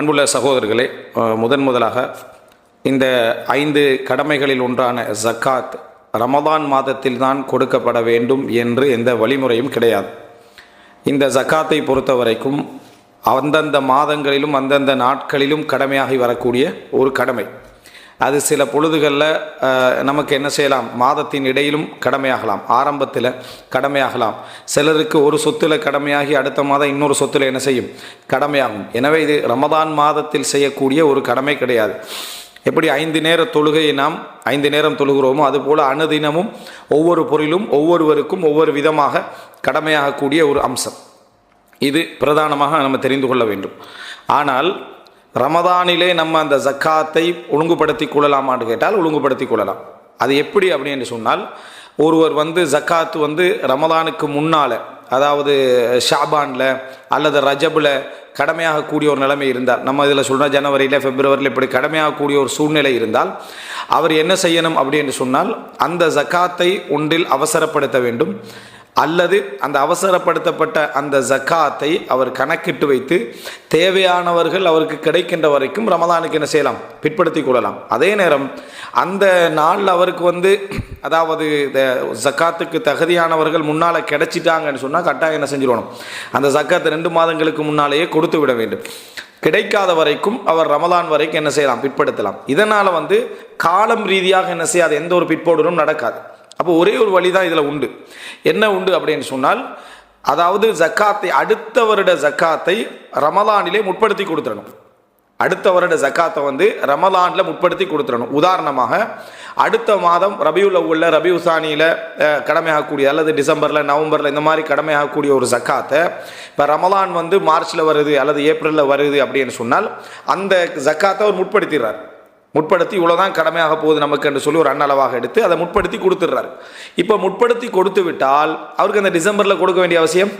அன்புள்ள சகோதரர்களே முதன் முதலாக இந்த ஐந்து கடமைகளில் ஒன்றான ஜக்காத் ரமதான் மாதத்தில் தான் கொடுக்கப்பட வேண்டும் என்று எந்த வழிமுறையும் கிடையாது. இந்த ஜக்காத்தை பொறுத்த வரைக்கும் அந்தந்த மாதங்களிலும் அந்தந்த நாட்களிலும் கடமையாகி வரக்கூடிய ஒரு கடமை. அது சில பொழுதுகளில் நமக்கு என்ன செய்யலாம்? மாதத்தின் இடையிலும் கடமையாகலாம். ஆரம்பத்தில் கடமையாகலாம். சிலருக்கு ஒரு சொத்துல கடமையாகி அடுத்த மாதம் இன்னொரு சொத்துல என்ன செய்யும்? கடமையாகும். எனவே இது ரமதான் மாதத்தில் செய்யக்கூடிய ஒரு கடமை கிடையாது. எப்படி ஐந்து நேர தொழுகையை நாம் ஐந்து நேரம் தொழுகிறோமோ அதுபோல் அனுதினமும் ஒவ்வொரு பொருளும் ஒவ்வொருவருக்கும் ஒவ்வொரு விதமாக கடமையாகக்கூடிய ஒரு அம்சம். இது பிரதானமாக நம்ம தெரிந்து கொள்ள வேண்டும். ஆனால் ரமதானிலே நம்ம அந்த ஜக்காத்தை ஒழுங்குபடுத்தி கொள்ளலாமான்னு கேட்டால் ஒழுங்குபடுத்தி கொள்ளலாம். அது எப்படி அப்படின்னு சொன்னால் ஒருவர் வந்து ஜக்காத்து வந்து ரமதானுக்கு முன்னால் அதாவது ஷாபானில் அல்லது ரஜபில் கடமையாகக்கூடிய ஒரு நிலைமை இருந்தால் நம்ம இதில் சொல்கிறோம் ஜனவரியில் பிப்ரவரியில் இப்படி கடமையாகக்கூடிய ஒரு சூழ்நிலை இருந்தால் அவர் என்ன செய்யணும் அப்படின்னு சொன்னால் அந்த ஜக்காத்தை ஒன்றில் அவசரப்படுத்த வேண்டும். அல்லது அந்த அவசரப்படுத்தப்பட்ட அந்த ஜக்காத்தை அவர் கணக்கிட்டு வைத்து தேவையானவர்கள் அவருக்கு கிடைக்கின்ற வரைக்கும் ரமதானுக்கு என்ன செய்யலாம்? பிற்படுத்தி கொள்ளலாம். அதே நேரம் அந்த நாளில் அவருக்கு வந்து அதாவது இந்த ஜக்காத்துக்கு தகுதியானவர்கள் முன்னால் கிடைச்சிட்டாங்கன்னு சொன்னால் கட்டாயம் என்ன செஞ்சிடணும் அந்த ஜக்காத்தை ரெண்டு மாதங்களுக்கு முன்னாலேயே கொடுத்து விட வேண்டும். கிடைக்காத வரைக்கும் அவர் ரமதான் வரைக்கும் என்ன செய்யலாம்? பிற்படுத்தலாம். இதனால் வந்து காலம் ரீதியாக என்ன செய்யாது? எந்த ஒரு பிற்போடலும் நடக்காது. அப்போ ஒரே ஒரு வழி தான் இதில் உண்டு. என்ன உண்டு அப்படின்னு சொன்னால் அதாவது ஜக்காத்தை அடுத்த வருட ஜக்காத்தை ரமலானிலே முற்படுத்தி கொடுத்துடணும். அடுத்த வருட ஜக்காத்தை வந்து ரமலானில் முற்படுத்தி கொடுத்துடணும். உதாரணமாக அடுத்த மாதம் ரபியுல் உள்ள ரபி உசானியில் கடமையாகக்கூடிய அல்லது டிசம்பரில் நவம்பரில் இந்த மாதிரி கடமையாகக்கூடிய ஒரு ஜக்காத்தை இப்போ ரமலான் வந்து மார்ச்சில் வருது அல்லது ஏப்ரலில் வருது அப்படின்னு சொன்னால் அந்த ஜக்காத்தை அவர் முற்படுத்திடுறார். முற்படுத்தி இவ்வளோதான் கடமையாக போகுது நமக்கு என்று சொல்லி ஒரு அண்ணளவாக எடுத்து அதை முற்படுத்தி கொடுத்துட்றாரு. இப்போ முற்படுத்தி கொடுத்து விட்டால் அவருக்கு அந்த டிசம்பரில் கொடுக்க வேண்டிய அவசியம்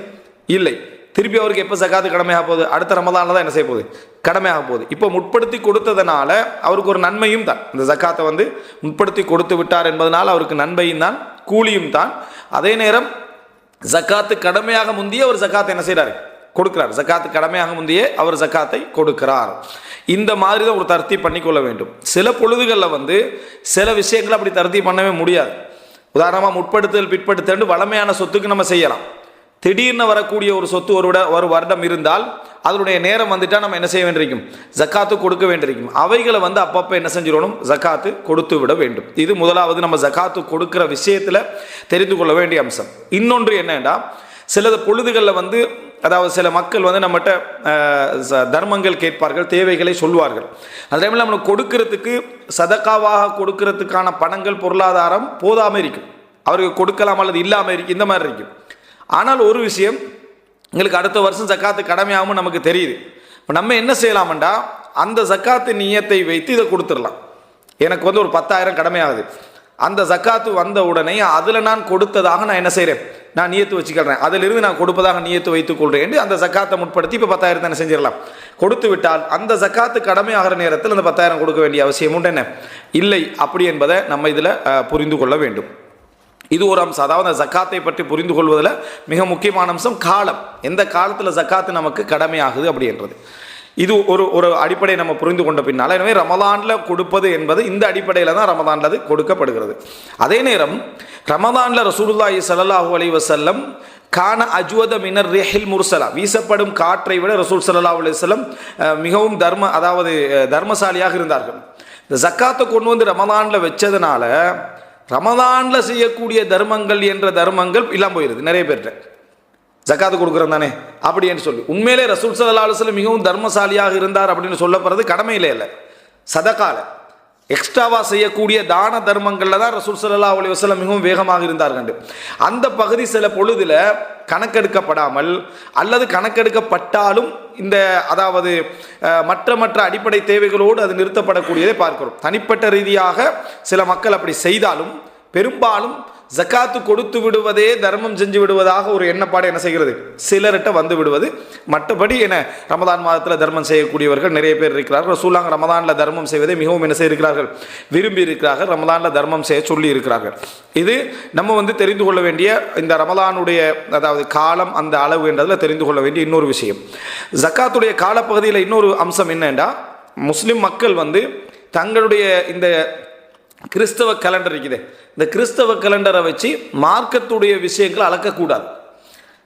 இல்லை. திருப்பி அவருக்கு எப்போ சக்காத்து கடமையாக போகுது? அடுத்த ரமதானில் தான் என்ன செய்ய போகுது? கடமையாக போகுது. இப்போ முற்படுத்தி கொடுத்ததுனால அவருக்கு ஒரு நன்மையும் தான். இந்த ஜக்காத்தை வந்து முற்படுத்தி கொடுத்து விட்டார் என்பதனால் அவருக்கு நன்மையும் தான் கூலியும் தான். அதே நேரம் ஜக்காத்து கடமையாக முந்தி ஒரு ஜக்காத்தை என்ன செய்கிறாரு கொடுக்கிறார். ஜக்காத்து கடமையாக முந்தையே அவர் ஜக்காத்தை கொடுக்கிறார். இந்த மாதிரி தான் ஒரு தர்த்தி பண்ணிக்கொள்ள வேண்டும். சில பொழுதுகளில் வந்து சில விஷயங்களை அப்படி தர்த்தி பண்ணவே முடியாது. உதாரணமாக முற்படுத்தல் பிற்படுத்தல் வளமையான சொத்துக்கு நம்ம செய்யலாம். திடீர்னு வரக்கூடிய ஒரு சொத்து ஒரு விட ஒரு வருடம் இருந்தால் அதனுடைய நேரம் வந்துட்டால் நம்ம என்ன செய்ய வேண்டியிருக்கும்? ஜக்காத்து கொடுக்க வேண்டியிருக்கும். அவைகளை வந்து அப்பப்போ என்ன செஞ்சிடணும்? ஜக்காத்து கொடுத்து விட வேண்டும். இது முதலாவது நம்ம ஜக்காத்து கொடுக்கிற விஷயத்தில் தெரிந்து கொள்ள வேண்டிய அம்சம். இன்னொன்று என்னென்னா சில பொழுதுகளில் வந்து அதாவது சில மக்கள் வந்து நம்மகிட்ட தர்மங்கள் கேட்பார்கள் தேவைகளை சொல்வார்கள். அந்த டைமில் நம்மளுக்கு கொடுக்கறதுக்கு சதக்காவாக கொடுக்கறதுக்கான பணங்கள் பொருளாதாரம் போதாமல் இருக்கும். அவருக்கு கொடுக்கலாம் அல்லது இல்லாமல் இருக்கு இந்த மாதிரி இருக்கும் ஆனால் ஒரு விஷயம் எங்களுக்கு அடுத்த வருஷம் ஜக்காத்து கடமையாகவும் நமக்கு தெரியுது. இப்போ நம்ம என்ன செய்யலாம்டா அந்த ஜக்காத்து நியத்தை வைத்து இதை கொடுத்துடலாம். எனக்கு வந்து ஒரு பத்தாயிரம் கடமையாகுது. அந்த ஜக்காத்து வந்த உடனே அதில் நான் கொடுத்ததாக நான் என்ன செய்கிறேன் நான் நியத்து வச்சுக்கிறேன். அதிலிருந்து நான் கொடுப்பதாக நியத்து வைத்துக் கொள்றேன் அந்த ஜக்காத்தை முற்படுத்தி இப்போ பத்தாயிரத்தை என்ன செஞ்சிடலாம். கொடுத்து விட்டால் அந்த ஜக்காத்து கடமையாகிற நேரத்தில் அந்த பத்தாயிரம் கொடுக்க வேண்டிய அவசியம் உண்டு என்ன? இல்லை. அப்படி என்பதை நம்ம இதில் புரிந்து கொள்ள வேண்டும். இது ஒரு அம்சம். அதாவது அந்த ஜக்காத்தை பற்றி புரிந்து கொள்வதில் மிக முக்கியமான அம்சம் காலம். எந்த காலத்தில் ஜக்காத்து நமக்கு கடமையாகுது அப்படின்றது. இது ஒரு ஒரு அடிப்படையை நம்ம புரிந்து கொண்ட பின்னால். எனவே ரமதானில் கொடுப்பது என்பது இந்த அடிப்படையில் தான் ரமதானில் அது கொடுக்கப்படுகிறது. அதே நேரம் ரமதானில் ரசூலுல்லாஹி சல்லாஹூ அலி வசல்லம் கான அஜ்வத மினர் ரெஹில் முர்சலா வீசப்படும் காற்றை விட ரசூல் சல்லா அலைஹி மிகவும் தர்ம அதாவது தர்மசாலியாக இருந்தார்கள். இந்த ஜக்காத்தை கொண்டு வந்து ரமதானில் வச்சதுனால ரமதானில் செய்யக்கூடிய தர்மங்கள் என்ற தர்மங்கள் இல்லாமல் போயிருது நிறைய பேர்கிட்ட ஜக்காத்து கொடுக்குறோம் தானே? அப்படின்னு சொல்லி. உண்மையிலே ரசூல் சல்லா அலுவலம் மிகவும் தர்மசாலியாக இருந்தார் அப்படின்னு சொல்லப்படுறது கடமையிலே இல்லை. சதகால எக்ஸ்ட்ராவாக செய்யக்கூடிய தான தர்மங்களில் தான் ரசூல் சல்லா அலி வசலம் மிகவும் வேகமாக இருந்தார்கள் அந்த பகுதி சில பொழுதில் கணக்கெடுக்கப்படாமல் அல்லது கணக்கெடுக்கப்பட்டாலும் இந்த அதாவது மற்ற மற்ற அடிப்படை தேவைகளோடு அது நிறுத்தப்படக்கூடியதை பார்க்கிறோம். தனிப்பட்ட ரீதியாக சில மக்கள் அப்படி செய்தாலும் பெரும்பாலும் ஜக்காத்து கொடுத்து விடுவதே தர்மம் செஞ்சு விடுவதாக ஒரு எண்ணப்பாடு என்ன செய்கிறது? சிலர்கிட்ட வந்து விடுவது. மற்றபடி என்ன ரமதான் மாதத்தில் தர்மம் செய்யக்கூடியவர்கள் நிறைய பேர் இருக்கிறார்கள். ரசூலாங்க ரமதானில் தர்மம் செய்வதை மிகவும் என்ன செய்திருக்கிறார்கள்? விரும்பி இருக்கிறார்கள். ரமதானில் தர்மம் செய்ய சொல்லி இருக்கிறார்கள். இது நம்ம வந்து தெரிந்து கொள்ள வேண்டிய இந்த ரமதானுடைய அதாவது காலம் அந்த அளவு என்றதில் தெரிந்து கொள்ள வேண்டிய இன்னொரு விஷயம். ஜக்காத்துடைய காலப்பகுதியில் இன்னொரு அம்சம் என்னென்றா முஸ்லீம் மக்கள் வந்து தங்களுடைய இந்த கிறிஸ்தவ கலண்டர் இருக்குது. இந்த கிறிஸ்தவ கலண்டரை வச்சு மார்க்கத்துடைய விஷயங்களை அளக்கக்கூடாது.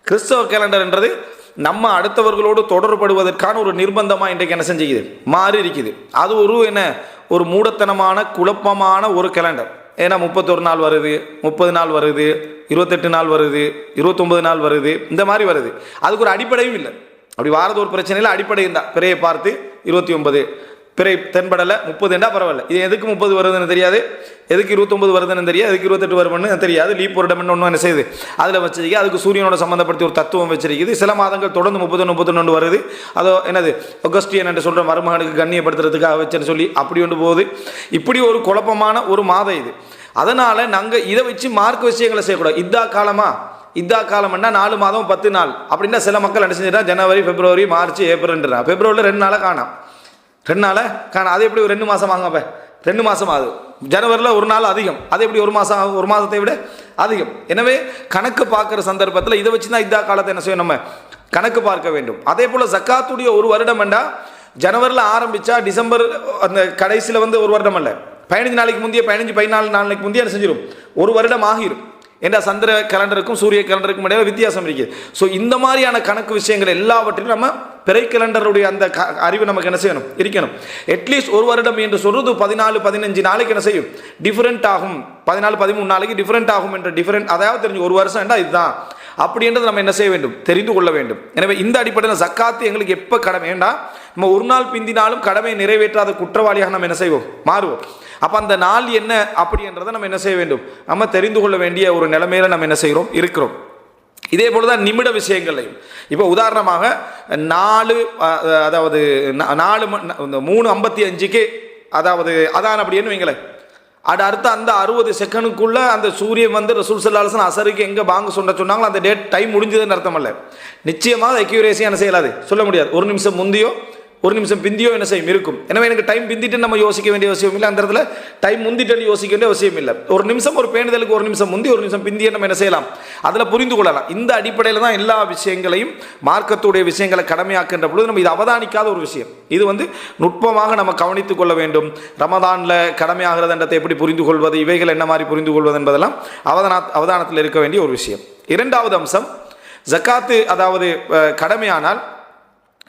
கிறிஸ்தவ கலண்டர்ன்றது நம்ம அடுத்தவர்களோடு தொடர்படுவதற்கான ஒரு நிர்பந்தமாக இன்றைக்கு என்ன செஞ்சுக்குது? மாறி இருக்குது. அது ஒரு என்ன? ஒரு மூடத்தனமான குழப்பமான ஒரு கேலண்டர் ஏன்னா முப்பத்தொரு நாள் வருது முப்பது நாள் வருது இருபத்தெட்டு நாள் வருது இருபத்தொம்பது நாள் வருது இந்த மாதிரி வருது. அதுக்கு ஒரு அடிப்படையும் இல்லை. அப்படி வாரது ஒரு பிரச்சனையில் அடிப்படை இருந்தா பிறையை பார்த்து இருபத்தி ஒன்பது பிறை தென்படலை முப்பது பரவாயில்ல. இது எதுக்கு முப்பது வருதுன்னு தெரியாது? எதுக்கு இருபத்தொம்பது வருதுன்னு தெரியாது? எதுக்கு இருபத்தெட்டு வரும்னு தெரியாது? லீப் ஒரு ஒன்று என்ன செய்யுது? அதில் வச்சிருக்கு அதுக்கு சூரியனோட சம்மந்தப்படுத்தி ஒரு தத்துவம் வச்சிருக்குது. சில மாதங்கள் தொடர்ந்து முப்பது முப்பத்தொன்று வருது. அதோ என்னது? ஒகஸ்டியன் என்று சொல்கிற மருமகனுக்கு கண்ணியப்படுத்துறதுக்காக வச்சுன்னு சொல்லி அப்படி ஒன்று போகுது. இப்படி ஒரு குழப்பமான ஒரு மாதம் இது. அதனால் நாங்கள் இதை வச்சு மார்க் விஷயங்களை செய்யக்கூடாது. இதா காலமா? இதா காலம்னா நாலு மாதம் பத்து நாள். அப்படின்னா சில மக்கள் என்ன செஞ்சிட்டா ஜனவரி பிப்ரவரி மார்ச் ஏப்ரல்ன்றா. பிப்ரவரியில் ரெண்டு நாளாக காணாம். ரெண்டு நாளை? காண அது எப்படி ஒரு ரெண்டு மாதம் ஆகும் அப்போ? ரெண்டு மாதம் ஆகுது. ஜனவரியில் ஒரு நாள் அதிகம். அது எப்படி ஒரு மாதம் ஆகும்? ஒரு மாதத்தை விட அதிகம். எனவே கணக்கு பார்க்குற சந்தர்ப்பத்தில் இதை வச்சு தான் இதா காலத்தை என்ன செய்யும் நம்ம கணக்கு பார்க்க வேண்டும். அதே போல் ஜக்காத்துடைய ஒரு வருடம் என்றால் ஜனவரியில் ஆரம்பித்தா டிசம்பர் அந்த கடைசியில் வந்து ஒரு வருடம் அல்ல. பதினஞ்சு நாளைக்கு முந்தைய பதினஞ்சு பதினாலு நாளைக்கு முந்தைய என்ன செஞ்சிடும் ஒரு வருடம் ஆகிரும். ஏன்னா சந்திர கலண்டருக்கும் சூரிய கலண்டருக்கும் இடையில வித்தியாசம் இருக்குது ஸோ இந்த மாதிரியான கணக்கு விஷயங்கள் எல்லாவற்றையும் நம்ம பிறை கலண்டருடைய அந்த க அறிவு நமக்கு என்ன செய்யணும்? இருக்கணும். அட்லீஸ்ட் ஒரு வருடம் என்று சொல்றது பதினாலு பதினஞ்சு நாளைக்கு என்ன செய்யும்? டிஃப்ரெண்ட் ஆகும். பதினாலு பதிமூணு நாளைக்கு டிஃப்ரெண்ட் ஆகும் என்ற டிஃப்ரெண்ட் அதாவது தெரிஞ்சு ஒரு வருஷம் என்றால் இதுதான். அப்படின்றது நம்ம என்ன செய்ய வேண்டும்? தெரிந்து கொள்ள வேண்டும். எனவே இந்த அடிப்படையில் சக்காத்து எங்களுக்கு எப்போ கடமை? வேண்டாம் நம்ம ஒரு நாள் பிந்தினாலும் கடமையை நிறைவேற்றாத குற்றவாளியாக நம்ம என்ன செய்வோம்? மாறுவோம். அப்போ அந்த நாள் என்ன? அப்படின்றத நம்ம என்ன செய்ய வேண்டும்? நம்ம தெரிந்து கொள்ள வேண்டிய ஒரு நிலைமையில நம்ம என்ன செய்கிறோம்? இருக்கிறோம். இதே போல தான் நிமிட விஷயங்களையும் இப்போ உதாரணமாக நாலு அதாவது நாலு இந்த மூணு ஐம்பத்தி அஞ்சுக்கு அதாவது அதான் அப்படின்னு வைங்களேன் அது அடுத்த அந்த அறுபது செகண்டுக்குள்ளே அந்த சூரியன் வந்து ரசூல் சல்லாஹன் அசருக்கு எங்கே பாங்க சொன்ன சொன்னாங்களோ அந்த டேட் டைம் முடிஞ்சதுன்னு அர்த்தம் இல்லை நிச்சயமாக அக்யூரேசியாக செய்யலாது? சொல்ல முடியாது. ஒரு நிமிஷம் முந்தியோ ஒரு நிமிஷம் பிந்தியோ என்ன செய்யும்? இருக்கும். எனவே எனக்கு டைம் பிந்திட்டு நம்ம யோசிக்க வேண்டிய அவசியம் இல்லை. அந்த இடத்துல டைம் முந்திட்டு யோசிக்க வேண்டிய அவசியம் இல்லை. ஒரு நிமிஷம் ஒரு பேணுதலுக்கு ஒரு நிமிஷம் முந்தி ஒரு நிமிஷம் பிந்திய நம்ம என்ன செய்யலாம்? அதில் புரிந்து கொள்ளலாம். இந்த அடிப்படையில் தான் எல்லா விஷயங்களையும் மார்க்கத்துடைய விஷயங்களை கடமையாக்கின்ற பொழுது நம்ம இது அவதானிக்காத ஒரு விஷயம். இது வந்து நுட்பமாக நம்ம கவனித்துக் கொள்ள வேண்டும். ரமதானில் கடமையாகிறது என்றதை எப்படி புரிந்து கொள்வது இவைகள் என்ன மாதிரி புரிந்து கொள்வது என்பதெல்லாம் அவதான அவதானத்தில் இருக்க வேண்டிய ஒரு விஷயம். இரண்டாவது அம்சம் ஜக்காத்து அதாவது கடமையானால்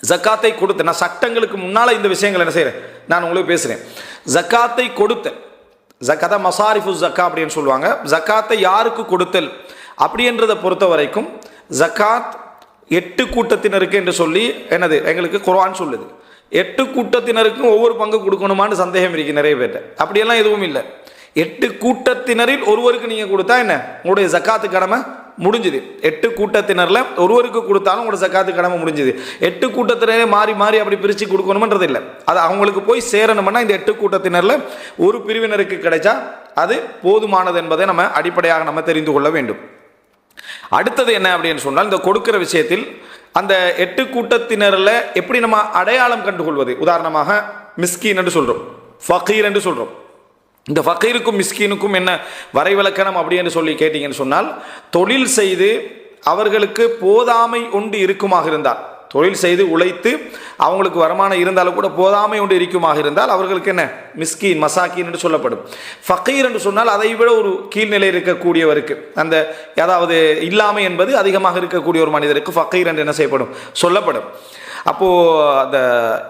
ஜக்காத்தை கொடுத்த நான் சட்டங்களுக்கு முன்னால் இந்த விஷயங்கள் என்ன செய்கிறேன் நான் உங்களுக்கு பேசுகிறேன் ஜக்காத்தை கொடுத்தல். ஜக்காத்தா மசாரிஃபு ஜக்கா அப்படின்னு சொல்லுவாங்க. ஜக்காத்தை யாருக்கு கொடுத்தல்? அப்படின்றத பொறுத்த வரைக்கும் ஜக்காத் எட்டு கூட்டத்தினருக்கு என்று சொல்லி என்னது? எங்களுக்கு குரான் சொல்லுது. எட்டு கூட்டத்தினருக்கும் ஒவ்வொரு பங்கு கொடுக்கணுமான்னு சந்தேகம் இருக்குது நிறைய பேர்கிட்ட அப்படியெல்லாம் எதுவும் இல்லை. எட்டு கூட்டத்தினரில் ஒருவருக்கு நீங்கள் கொடுத்தா என்ன? உங்களுடைய ஜக்காத்து கடமை முடிஞ்சுது. எட்டு கூட்டத்தினரில் ஒருவருக்கு கொடுத்தாலும் உங்களோட சக்காத்து கடமை முடிஞ்சுது. எட்டு கூட்டத்தினரே மாறி மாறி அப்படி பிரித்து கொடுக்கணுமன்றது இல்லை. அது அவங்களுக்கு போய் சேரணும்னா இந்த எட்டு கூட்டத்தினரில் ஒரு பிரிவினருக்கு கிடைச்சா அது போதுமானது என்பதை நம்ம அடிப்படையாக நம்ம தெரிந்து கொள்ள வேண்டும். அடுத்தது என்ன அப்படின்னு சொன்னால் இந்த கொடுக்கிற விஷயத்தில் அந்த எட்டு கூட்டத்தினரில் எப்படி நம்ம அடையாளம் கண்டுகொள்வது? உதாரணமாக மிஸ்கின் என்று சொல்கிறோம் ஃபகீர் என்று சொல்கிறோம் இந்த ஃபக்கீருக்கும் மிஸ்கீனுக்கும் என்ன வரைவிலக்கணம் அப்படி என்று சொல்லி கேட்டீங்கன்னு சொன்னால் தொழில் செய்து அவர்களுக்கு போதாமை உண்டு இருக்குமாக இருந்தால் தொழில் செய்து உழைத்து அவங்களுக்கு வருமானம் இருந்தாலும் கூட போதாமை ஒன்று இருக்குமாக இருந்தால் அவர்களுக்கு என்ன? மிஸ்கீன் மசாக்கீன் என்று சொல்லப்படும். ஃபக்கீர் என்று சொன்னால் அதை விட ஒரு கீழ்நிலை இருக்கக்கூடியவருக்கு அந்த அதாவது இல்லாமை என்பது அதிகமாக இருக்கக்கூடிய ஒரு மனிதருக்கு ஃபக்கீர் என்று என்ன செய்யப்படும்? சொல்லப்படும். அப்போது அந்த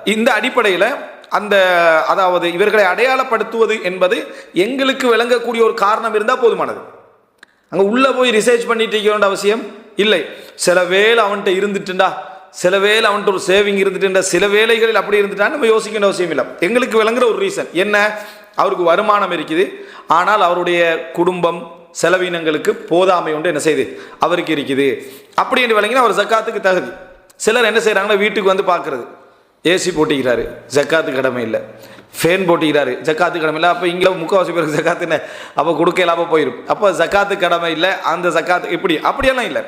இந்த அடிப்படையில் அந்த அதாவது இவர்களை அடையாளப்படுத்துவது என்பது எங்களுக்கு விளங்கக்கூடிய ஒரு காரணம் இருந்தால் போதுமானது. அங்கே உள்ளே போய் ரிசர்ச் பண்ணிட்டு இருக்க வேண்டிய அவசியம் இல்லை. சில வேலை அவன்கிட்ட இருந்துட்டுண்டா சில வேலை அவன்கிட்ட ஒரு சேவிங் இருந்துட்டுண்டா சில வேலைகளில் அப்படி இருந்துட்டா நம்ம யோசிக்க வேண்டிய அவசியம் இல்லை. எங்களுக்கு விளங்குற ஒரு ரீசன் என்ன? அவருக்கு வருமானம் இருக்குது. ஆனால் அவருடைய குடும்பம் செலவினங்களுக்கு போதாமை ஒன்று என்ன செய்யுது அவருக்கு இருக்குது. அப்படி என்று விளங்கினா அவர் ஜக்காத்துக்கு தகுதி. சிலர் என்ன செய்கிறாங்கன்னா வீட்டுக்கு வந்து பார்க்குறது. ஏசி போட்டிக்கிறாரு. ஜக்காத்து கடமை இல்லை. ஃபேன் போட்டிக்கிறாரு. ஜக்காத்து கடமை இல்லை. அப்போ இங்கே முக்கால்வாசி பேருக்கு ஜக்காத்து என்ன? அப்போ கொடுக்க இல்லாமல் போயிடும் அப்போ ஜக்காத்து கடமை இல்லை. அந்த ஜக்காத்து இப்படி அப்படியெல்லாம் இல்லை.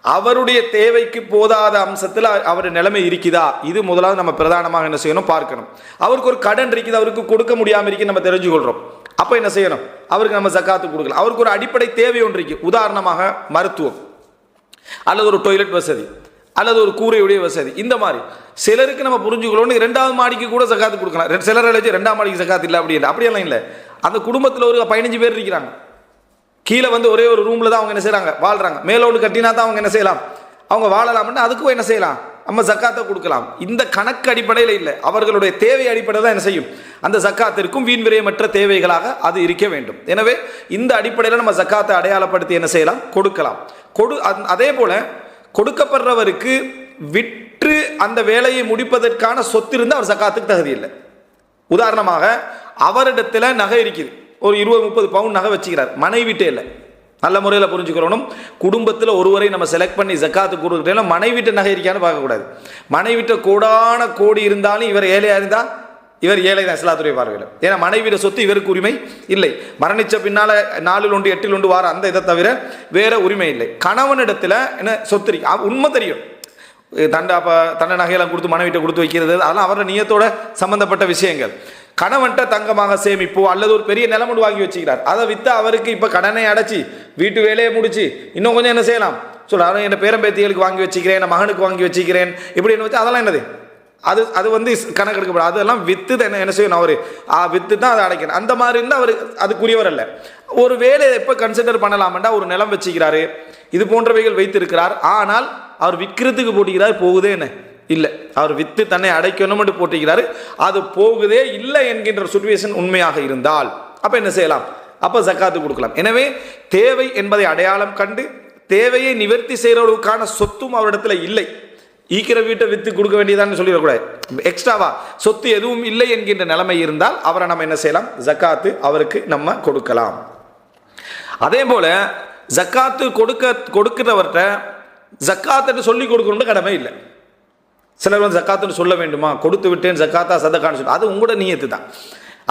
அவருடைய தேவைக்கு போதாத அம்சத்தில் அவர் நிலைமை இருக்குதா? இது முதலாவது நம்ம பிரதானமாக என்ன செய்யணும்? பார்க்கணும். அவருக்கு ஒரு கடன் இருக்குது. அவருக்கு கொடுக்க முடியாமல் இருக்கு நம்ம தெரிஞ்சுக்கொள்கிறோம் அப்போ என்ன செய்யணும்? அவருக்கு நம்ம ஜக்காத்து கொடுக்கலாம். அவருக்கு ஒரு அடிப்படை தேவை ஒன்று இருக்கு. உதாரணமாக மருத்துவம். அல்லது ஒரு டொய்லெட் வசதி. அல்லது ஒரு கூரையுடைய வசதி. இந்த மாதிரி. சிலருக்கு நம்ம புரிஞ்சுக்கணும்னு ரெண்டாவது மாடிக்கு கூட சக்காத்து கொடுக்கலாம். ரெண்டு சிலர் அழைச்சி ரெண்டாம் மாடிக்கு சக்காத்து இல்லை அப்படி இல்லை. அப்படியெல்லாம் இல்லை. அந்த குடும்பத்தில் ஒரு பதினஞ்சு பேர் இருக்கிறாங்க. கீழே வந்து ஒரே ஒரு ரூமில் தான் அவங்க என்ன செய்கிறாங்க வாழ்கிறாங்க மேலோடு கட்டினா தான் அவங்க என்ன செய்யலாம்? அவங்க வாழலாம்னு அதுக்கும் என்ன செய்யலாம்? நம்ம சக்காத்தை கொடுக்கலாம். இந்த கணக்கு அடிப்படையில் இல்லை. அவர்களுடைய தேவை அடிப்படையில் தான் என்ன செய்யும்? அந்த சக்காத்திற்கும் வீண் விரயமற்ற தேவைகளாக அது இருக்க வேண்டும். எனவே இந்த அடிப்படையில் நம்ம சக்காத்தை அடையாளப்படுத்தி என்ன செய்யலாம்? கொடுக்கலாம். கொடு அதே போல் கொடுக்கப்படுறவருக்கு விட் விற்று அந்த வேலையை முடிப்பதற்கான சொத்து இருந்து அவர் சக்காத்துக்கு தகுதி இல்லை. உதாரணமாக அவரிடத்தில் நகை இருக்குது. ஒரு இருபது முப்பது பவுன் நகை வச்சுக்கிறார். மனைவிட்டே இல்லை. நல்ல முறையில் புரிஞ்சுக்கிறோம் குடும்பத்தில் ஒருவரை நம்ம செலக்ட் பண்ணி ஜக்காத்து கொடுக்குறதுல மனைவிட்ட நகை இருக்கான்னு பார்க்கக்கூடாது. மனைவிட்ட கோடான கோடி இருந்தாலும் இவர் ஏழையாக இருந்தால் இவர் ஏழை தான் இஸ்லாத்துடைய பார்வையில். ஏன்னா மனைவிட சொத்து இவருக்கு உரிமை இல்லை. மரணிச்ச பின்னால் நாலில் ஒன்று எட்டில் ஒன்று வார அந்த இதை தவிர வேற உரிமை இல்லை. கணவனிடத்தில் என்ன சொத்து இருக்கு? உண்மை தெரியும். தண்டை அப்போ தண்டை நகையெல்லாம் கொடுத்து மனைவிட்ட கொடுத்து வைக்கிறது அதெல்லாம் அவரோட நியத்தோட சம்பந்தப்பட்ட விஷயங்கள். கணவன்கிட்ட தங்கமாக சேமிப்போ அல்லது ஒரு பெரிய நிலமடு வாங்கி வச்சுக்கிறார். அதை விற்று அவருக்கு இப்போ கடனை அடைச்சி வீட்டு வேலையை முடிச்சு இன்னும் கொஞ்சம் என்ன செய்யலாம்? சொல்கிறார் என் பேரம்பேத்திகளுக்கு வாங்கி வச்சுக்கிறேன் என் மகனுக்கு வாங்கி வச்சுக்கிறேன். இப்படின்னு வச்சு அதெல்லாம் என்னது? அது அது வந்து கணக்கு எடுக்கப்படும் அதெல்லாம் வித்து தான் என்ன என்ன செய்யணும் அவர்? வித்து தான் அதை அடைக்கணும். அந்த மாதிரி இருந்தால் அவர் அதுக்குரியவர் அல்ல. ஒரு வேலையை எப்போ கன்சிடர் பண்ணலாம்டா ஒரு நிலம் வச்சுக்கிறாரு இது போன்றவைகள் வைத்திருக்கிறார். ஆனால் அவர் விற்கிறதுக்கு போட்டிக்கிறார் போகுதே என்ன? இல்லை. அவர் வித்து தன்னை அடைக்கணும்னு போட்டிக்கிறாரு. அது போகுதே இல்லை என்கின்ற சுச்சுவேஷன் உண்மையாக இருந்தால் அப்போ என்ன செய்யலாம்? அப்போ ஜக்காத்து கொடுக்கலாம். எனவே தேவை என்பதை அடையாளம் கண்டு தேவையை நிவர்த்தி செய்கிறவர்களுக்கான சொத்தும் அவரிடத்துல இல்லை. ஈக்கிற வீட்டை வித்து கொடுக்க வேண்டியதான்னு சொல்லிடக்கூடாது. எக்ஸ்ட்ராவா சொத்து எதுவும் இல்லை என்கின்ற நிலைமை இருந்தால் அவரை நம்ம என்ன செய்யலாம்? ஜக்காத்து அவருக்கு நம்ம கொடுக்கலாம். அதே போல ஜக்காத்து கொடுக்க கொடுக்கிறவர்கிட்ட ஜக்காத்துன்னு சொல்லி கொடுக்கணும்னு கடமை இல்லை. சிலர் வந்து ஜக்காத்துன்னு சொல்ல வேண்டுமா? கொடுத்து விட்டேன் ஜக்காத்தா சதக்கான்னு சொல்லி. அது உங்களோட நீயத்து தான்.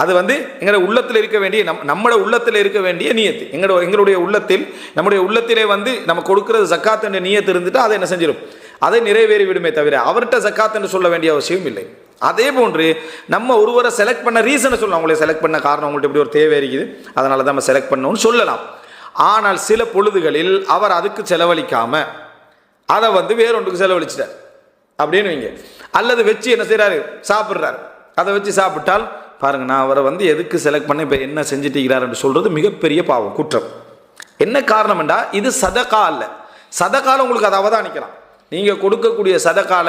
அது வந்து எங்களோட உள்ளத்தில் இருக்க வேண்டிய நம் நம்மளோட உள்ளத்தில் இருக்க வேண்டிய நீயத்து. எங்களோட எங்களுடைய உள்ளத்தில் நம்முடைய உள்ளத்திலே வந்து நம்ம கொடுக்குறது ஜக்காத்துன்ற நீயத்து இருந்துட்டு அதை என்ன செஞ்சிடும் அதை நிறைவேறி விடுமே தவிர அவர்கிட்ட ஜக்காத்துன்னு சொல்ல வேண்டிய அவசியம் இல்லை. அதே போன்று நம்ம ஒருவரை செலக்ட் பண்ண ரீசனை சொல்லலாம். அவங்களை செலக்ட் பண்ண காரணம் அவங்கள்ட்ட இப்படி ஒரு தேவை இருக்குது. அதனால தான் நம்ம செலக்ட் பண்ணோம்னு சொல்லலாம். ஆனால் சில பொழுதுகளில் அவர் அதுக்கு செலவழிக்காமல் அதை வந்து வேறொன்றுக்கு செலவழிச்சிட்டார் அப்படின்னு வைங்க. அல்லது வச்சு என்ன செய்கிறாரு சாப்பிட்றாரு. அதை வச்சு சாப்பிட்டால் பாருங்கள் நான் அவரை வந்து எதுக்கு செலக்ட் பண்ண இப்போ என்ன செஞ்சுட்டீங்கிறார் அப்படின்னு சொல்கிறது மிகப்பெரிய பாவம் குற்றம். என்ன காரணம்டா இது சதக்கா அல்ல. சதக்கால உங்களுக்கு அதை அவதானிக்கலாம். நீங்கள் கொடுக்கக்கூடிய சதக்கால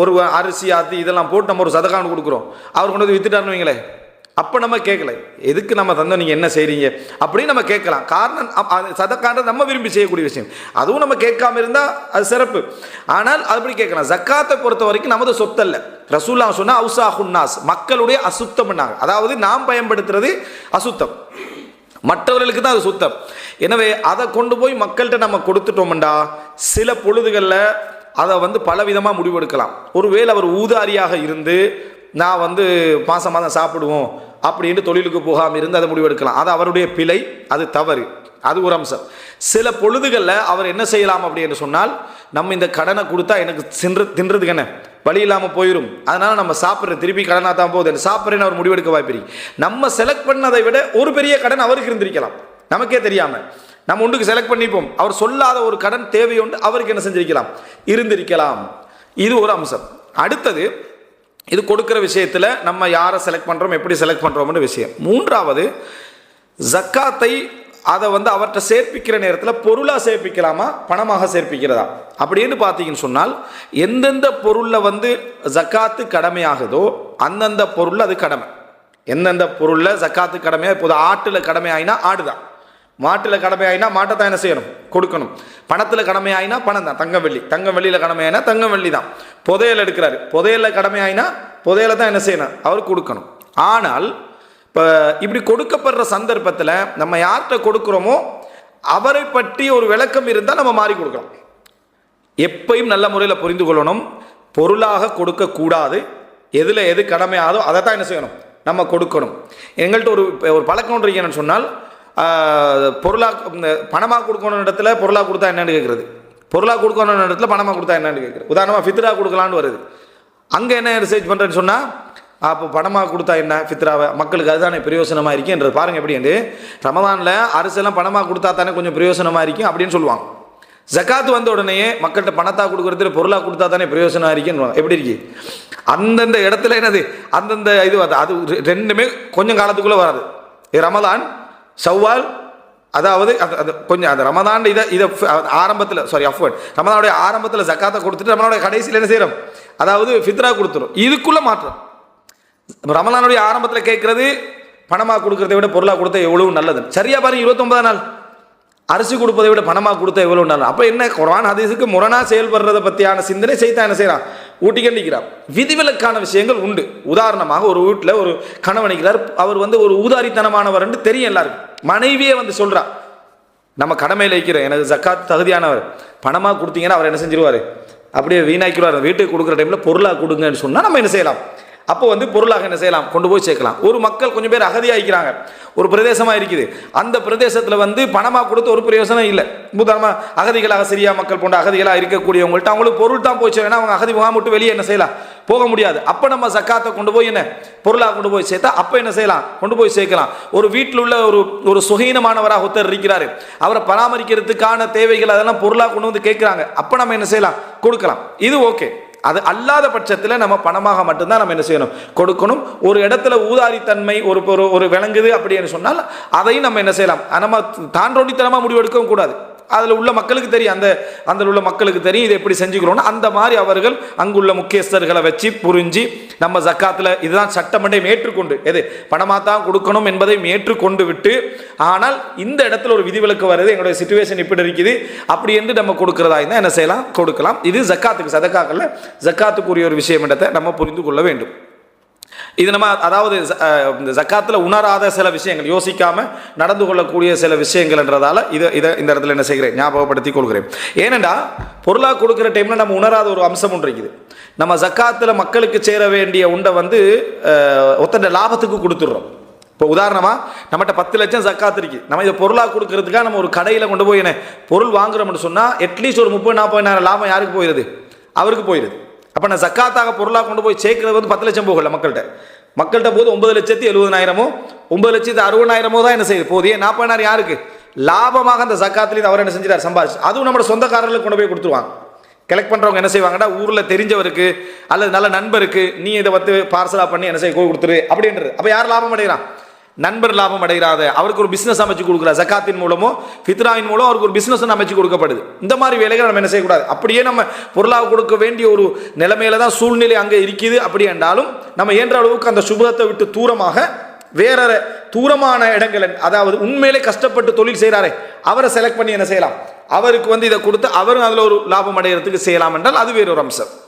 ஒரு அரிசி ஆத்தி இதெல்லாம் போட்டு நம்ம ஒரு சதக்கான்னு கொடுக்குறோம். அவர் கொண்டு வந்து வித்துட்டாருன்னு வைங்களேன். அப்போ நம்ம கேட்கல எதுக்கு நம்ம தந்தோம் நீங்கள் என்ன செய்கிறீங்க அப்படின்னு நம்ம கேட்கலாம். காரணம் அது சதக்கான்றது நம்ம விரும்பி செய்யக்கூடிய விஷயம். அதுவும் நம்ம கேட்காம இருந்தால் அது சிறப்பு. ஆனால் அப்படி கேட்கலாம்? ஜக்காத்தை பொறுத்த வரைக்கும் நமது சொத்தல்ல. ரசூல்லா சொன்னால் அவுசாஹுன்னாஸ் மக்களுடைய அசுத்தம்னாங்க அதாவது நாம் பயன்படுத்துறது அசுத்தம். மற்றவர்களுக்கு தான் அது சுத்தம். எனவே அதை கொண்டு போய் மக்கள்கிட்ட நம்ம கொடுத்துட்டோம்டா சில பொழுதுகளில் அதை வந்து பலவிதமாக முடிவெடுக்கலாம். ஒருவேளை அவர் ஊதாரியாக இருந்து நான் வந்து மாதம் மாதம் சாப்பிடுவோம். அப்படின்ட்டு தொழிலுக்கு போகாமல் இருந்து அதை முடிவெடுக்கலாம். அது அவருடைய பிழை அது தவறு. அது ஒரு அம்சம். சில பொழுதுகளில் அவர் என்ன செய்யலாம் அப்படின்னு சொன்னால் நம்ம இந்த கடனை கொடுத்தா எனக்கு தின்று தின்றதுக்கு என்ன? வழி இல்லாமல் போயிடும் அதனால் நம்ம சாப்பிட்ற திருப்பி கடனாக தான் போகுது சாப்பிட்றேன்னு அவர் முடிவெடுக்க வாய்ப்பிருக்கு நம்ம செலக்ட் பண்ணதை விட ஒரு பெரிய கடன் அவருக்கு இருந்திருக்கலாம். நமக்கே தெரியாமல் நம்ம ஒன்றுக்கு செலக்ட் பண்ணிப்போம். அவர் சொல்லாத ஒரு கடன் தேவையுண்டு அவருக்கு என்ன செஞ்சிருக்கலாம்? இருந்திருக்கலாம். இது ஒரு அம்சம். அடுத்தது இது கொடுக்குற விஷயத்தில் நம்ம யாரை செலக்ட் பண்ணுறோம் எப்படி செலக்ட் பண்ணுறோம்னு விஷயம். மூன்றாவது ஜக்காத்தை அதை வந்து அவர்கிட்ட சேர்ப்பிக்கிற நேரத்தில் பொருளாக சேர்ப்பிக்கலாமா? பணமாக சேர்ப்பிக்கிறதா? அப்படின்னு பார்த்தீங்கன்னு சொன்னால் எந்தெந்த பொருளில் வந்து ஜக்காத்து கடமையாகுதோ அந்தந்த பொருளில் அது கடமை. எந்தெந்த பொருளில் ஜக்காத்து கடமையாக இப்போது ஆட்டில் கடமை ஆயினா ஆடு தான் மாட்டில் கடமையாயினா மாட்டை தான் என்ன செய்யணும்? கொடுக்கணும். பணத்தில் கடமை பணம் தான். தங்கம் வெள்ளி. தங்கம் வெள்ளியில் கடமையாயினா தங்கம் வெள்ளி தான். புதையல் எடுக்கிறாரு. புதையலில் கடமையாயினா புதையலை தான் என்ன செய்யணும்? அவர் கொடுக்கணும். ஆனால் இப்போ இப்படி கொடுக்கப்படுற சந்தர்ப்பத்தில் நம்ம யார்கிட்ட கொடுக்குறோமோ அவரை பற்றி ஒரு விளக்கம் இருந்தால் நம்ம மாறி கொடுக்கலாம். எப்பையும் நல்ல முறையில் புரிந்து கொள்ளணும். பொருளாக கொடுக்கக்கூடாது எதில் எது கடமையாதோ அதை தான் என்ன செய்யணும்? நம்ம கொடுக்கணும். எங்கள்கிட்ட ஒரு ஒரு பழக்கம் என்னன்னு சொன்னால் பொருளாக இந்த பணமாக கொடுக்கணும் இடத்துல பொருளாக கொடுத்தா என்னன்னு கேட்குறது பொருளாக கொடுக்கணும் இடத்துல பணமாக கொடுத்தா என்னென்னு கேட்குறது உதாரணமாக ஃபித்ரா கொடுக்கலான்னு வருது. அங்கே என்ன ரிசர்ச் பண்ணுறேன்னு சொன்னால் அப்போ பணமாக கொடுத்தா என்ன? ஃபித்ராவை. மக்களுக்கு அதுதானே பிரயோசனமாக இருக்குன்றது பாருங்கள் எப்படின்னு ரமதானில் அரசெல்லாம் பணமாக கொடுத்தா தானே கொஞ்சம் பிரயோசனமாக இருக்கும் அப்படின்னு சொல்லுவாங்க. ஜக்காத்து வந்த உடனேயே மக்கள்கிட்ட பணத்தாக கொடுக்குறதுக்கு பொருளாக கொடுத்தா தானே பிரயோசனம் இருக்குன்னு எப்படி இருக்கு? அந்தந்த இடத்துல என்னது? அந்தந்த இது அது ரெண்டுமே கொஞ்சம் காலத்துக்குள்ளே வராது. இது ரமதான் சவ்வால் அதாவது அது அது கொஞ்சம் அந்த ரமதான் இதை இதை ஆரம்பத்தில் சாரி அஃபர்ட் ரமதானுடைய ஆரம்பத்தில் ஜக்காத்தை கொடுத்துட்டு ரமதானுடைய கடைசியில் என்ன செய்கிறோம் அதாவது ஃபித்ரா கொடுத்துரும் இதுக்குள்ளே மாற்றம். ரமதானுடைய ஆரம்பத்தில் கேட்குறது பணமாக கொடுக்கறதை விட பொருளாக கொடுத்தா எவ்வளவு நல்லது? சரியா பாருங்க இருபத்தொன்பதாம் நாள். அரிசி கொடுப்பதை விட பணமாக கொடுத்தா எவ்வளோ நல்லது? அப்போ என்ன குரான் ஹதீஸுக்கு முரணாக செயல்படுறதை பற்றியான சிந்தனை செய்தான் என்ன செய்கிறான் ஊட்டிக்கண்டிக்கிறான் விதிவிலக்கான விஷயங்கள் உண்டு. உதாரணமாக ஒரு வீட்டில் ஒரு கணவனிக்கிறார் அவர் வந்து ஒரு ஊதாரித்தனமானவர் தெரியும் எல்லாருக்கும். மனைவியே வந்து சொல்றா நம்ம கடமையில் வைக்கிறோம் எனக்கு ஜக்காத் தகுதியானவர். பணமாக கொடுத்தீங்கன்னா அவர் என்ன செஞ்சிருவார்? அப்படியே வீணாக்கிடுவார். வீட்டுக்கு கொடுக்குற டைமில் பொருளாக கொடுங்கன்னு சொன்னால் நம்ம என்ன செய்யலாம்? அப்போ வந்து பொருளாக என்ன செய்யலாம்? கொண்டு போய் சேர்க்கலாம். ஒரு மக்கள் கொஞ்சம் பேர் அகதியாகிக்கிறாங்க ஒரு பிரதேசமாக இருக்குது. அந்த பிரதேசத்தில் வந்து பணமாக கொடுத்து ஒரு பிரயோசனம் இல்லை. உதாரணமாக அகதிகளாக சிரியா மக்கள் போன்ற அகதிகளாக இருக்கக்கூடியவங்கள்ட்ட அவங்களுக்கு பொருள் தான் போச்சு ஏன்னா அவங்க அகதி முகாம் விட்டு வெளியே என்ன செய்யலாம்? போக முடியாது. அப்போ நம்ம சக்காத்தை கொண்டு போய் என்ன? பொருளாக கொண்டு போய் சேர்த்தா அப்போ என்ன செய்யலாம்? கொண்டு போய் சேர்க்கலாம். ஒரு வீட்டில் உள்ள ஒரு ஒரு சுகீனமானவராக ஒருத்தர் இருக்கிறாரு. அவரை பராமரிக்கிறதுக்கான தேவைகள் அதெல்லாம் பொருளாக கொண்டு வந்து கேட்குறாங்க. அப்போ நம்ம என்ன செய்யலாம்? கொடுக்கலாம். இது ஓகே அது அல்லாத பட்சத்தில் நம்ம பணமாக மட்டும்தான் நம்ம என்ன செய்யணும்? கொடுக்கணும். ஒரு இடத்துல ஊதாரித்தன்மை ஒரு ஒரு ஒரு விளங்குது அப்படின்னு சொன்னால் அதையும் நம்ம என்ன செய்யலாம்? நம்ம தாண்டோடித்தனமாக முடிவெடுக்கவும் கூடாது. அதில் உள்ள மக்களுக்கு தெரியும். அந்த அதில் உள்ள மக்களுக்கு தெரியும் இதை எப்படி செஞ்சுக்கிறோம்னு. அந்த மாதிரி அவர்கள் அங்குள்ள முக்கியஸ்தர்களை வச்சு புரிஞ்சு நம்ம ஜக்காத்தில் இதுதான் சட்டமன்றம் ஏற்றுக்கொண்டு எது பணமாக தான் கொடுக்கணும் என்பதை ஏற்றுக்கொண்டு விட்டு ஆனால் இந்த இடத்துல ஒரு விதிவிலக்கு வருது எங்களுடைய சுச்சுவேஷன் இப்படி இருக்குது அப்படி என்று நம்ம கொடுக்குறதா இருந்தால் என்ன செய்யலாம்? கொடுக்கலாம். இது ஜக்காத்துக்கு சதக்காக்கல்ல ஜக்காத்துக்குரிய ஒரு விஷயம் என்றதை நம்ம புரிந்து கொள்ள வேண்டும். இது நம்ம அதாவது இந்த ஜக்காத்தில் உணராத சில விஷயங்கள் யோசிக்காமல் நடந்து கொள்ளக்கூடிய சில விஷயங்கள்ன்றதால இதை இதை இந்த இடத்துல என்ன செய்கிறேன் ஞாபகப்படுத்தி கொள்கிறேன். ஏனெண்டா பொருளாக கொடுக்குற டைமில் நம்ம உணராத ஒரு அம்சம் ஒன்று இருக்குது. நம்ம ஜக்காத்தில் மக்களுக்கு சேர வேண்டிய உண்டை வந்து அஹ், ஒத்தண்ட லாபத்துக்கு கொடுத்துட்றோம். இப்போ உதாரணமாக நம்மகிட்ட பத்து லட்சம் ஜக்காத் இருக்குது நம்ம இதை பொருளாக கொடுக்கறதுக்காக நம்ம ஒரு கடையில் கொண்டு போய் என்ன பொருள் வாங்குறோம்னு சொன்னால் அட்லீஸ்ட் ஒரு முப்பது நாற்பதாயிரம் லாபம் யாருக்கு போயிடுது அவருக்கு போயிடுது அப்போ நான் ஜக்காத்தாக பொருளாக கொண்டு போய் சேர்க்கறது வந்து பத்து லட்சம் போகல மக்கள்கிட்ட. மக்கள்கிட்ட போது ஒன்பது லட்சத்தி எழுபதாயிரமோ ஒன்பது லட்சத்தி அறுபதாயிரமோ தான் என்ன செய்யுது? போதே நாற்பதாயிரம் யாருக்கு? லாபமாக அந்த சக்காத்துலேயும் அவர் என்ன செஞ்சிட்டார்? சம்பாதிச்சு அதுவும் நம்மளோட சொந்தக்காரர்களுக்கு கொண்டு போய் கொடுத்துருவாங்க. கலெக்ட் பண்ணுறவங்க என்ன செய்வாங்கன்னா ஊரில் தெரிஞ்சவருக்கு அல்லது நல்ல நண்பருக்கு நீ இதை வந்து பார்சலாக பண்ணி என்ன செய்ய போய் கொடுத்துரு அப்படின்றது அப்போ யார் லாபம் அடைகிறான் நண்பர் லாபம் அடைகிறாத அவருக்கு ஒரு பிஸ்னஸ் அமைச்சு கொடுக்குறா ஜக்காத்தின் மூலமோ ஃபித்ராவின் மூலம் அவருக்கு ஒரு பிஸ்னஸ் அமைச்சு கொடுக்கப்படுது. இந்த மாதிரி வேலைகள் நம்ம என்ன செய்யக்கூடாது? அப்படியே நம்ம பொருளாக கொடுக்க வேண்டிய ஒரு நிலைமையில தான் சூழ்நிலை அங்கே இருக்குது. அப்படி என்றாலும் நம்ம இயன்ற அளவுக்கு அந்த சுபத்தை விட்டு தூரமாக வேற தூரமான இடங்கள் அதாவது உண்மையிலே கஷ்டப்பட்டு தொழில் செய்கிறாரே அவரை செலக்ட் பண்ணி என்ன செய்யலாம்? அவருக்கு வந்து இதை கொடுத்து அவரும் அதில் ஒரு லாபம் அடைகிறதுக்கு செய்யலாம் என்றால் அது வேறொரு அம்சம்.